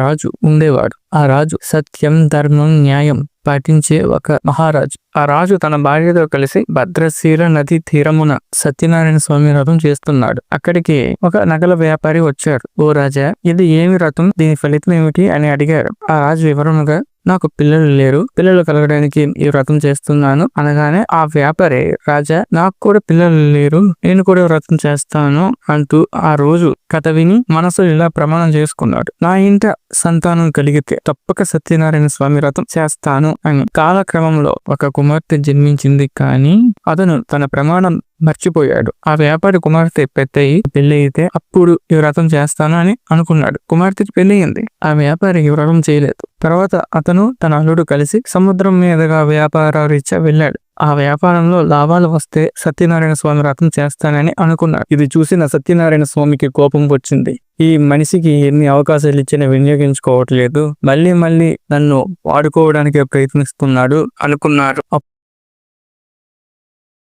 రాజు ఉండేవాడు. ఆ రాజు సత్యం ధర్మం న్యాయం పాటించే ఒక మహారాజు. ఆ రాజు తన భార్యతో కలిసి భద్రశీల నది తీరమున సత్యనారాయణ స్వామి రథం చేస్తున్నాడు. అక్కడికి ఒక నగల వ్యాపారి వచ్చారు ఓ రాజా ఇది ఏమి రథం? దీని ఫలితం ఏమిటి? అని అడిగారు. ఆ రాజు వివరముగా నాకు పిల్లలు లేరు. పిల్లలు కలగడానికి ఈ వ్రతం చేస్తున్నాను అనగానే ఆ వ్యాపారి రాజా నాకు కూడా పిల్లలు లేరు. నేను కూడా వ్రతం చేస్తాను అంటూ ఆ రోజు కథ విని మనసు ఇలా ప్రమాణం చేసుకున్నాడు. నా ఇంట సంతానం కలిగితే తప్పక సత్యనారాయణ స్వామి వ్రతం చేస్తాను అని. కాలక్రమంలో ఒక కుమార్తె జన్మించింది కానీ అతను తన ప్రమాణం మర్చిపోయాడు. ఆ వ్యాపారి కుమార్తె పెద్దయి పెళ్ళి అయితే అప్పుడు ఈ వ్రతం చేస్తాను అని అనుకున్నాడు. కుమార్తెకి పెళ్ళి అయింది ఆ వ్యాపారి ఈ వ్రతం చేయలేదు. తర్వాత అతను తన అల్లుడు కలిసి సముద్రం మీదుగా వ్యాపార రీత్యా వెళ్ళాడు. ఆ వ్యాపారంలో లాభాలు వస్తే సత్యనారాయణ స్వామి వ్రతం చేస్తానని అనుకున్నాడు. ఇది చూసిన సత్యనారాయణ స్వామికి కోపం వచ్చింది. ఈ మనిషికి ఎన్ని అవకాశాలు ఇచ్చినా వినియోగించుకోవట్లేదు. మళ్ళీ మళ్ళీ నన్ను వాడుకోవడానికి ప్రయత్నిస్తున్నాడు అనుకున్నారు.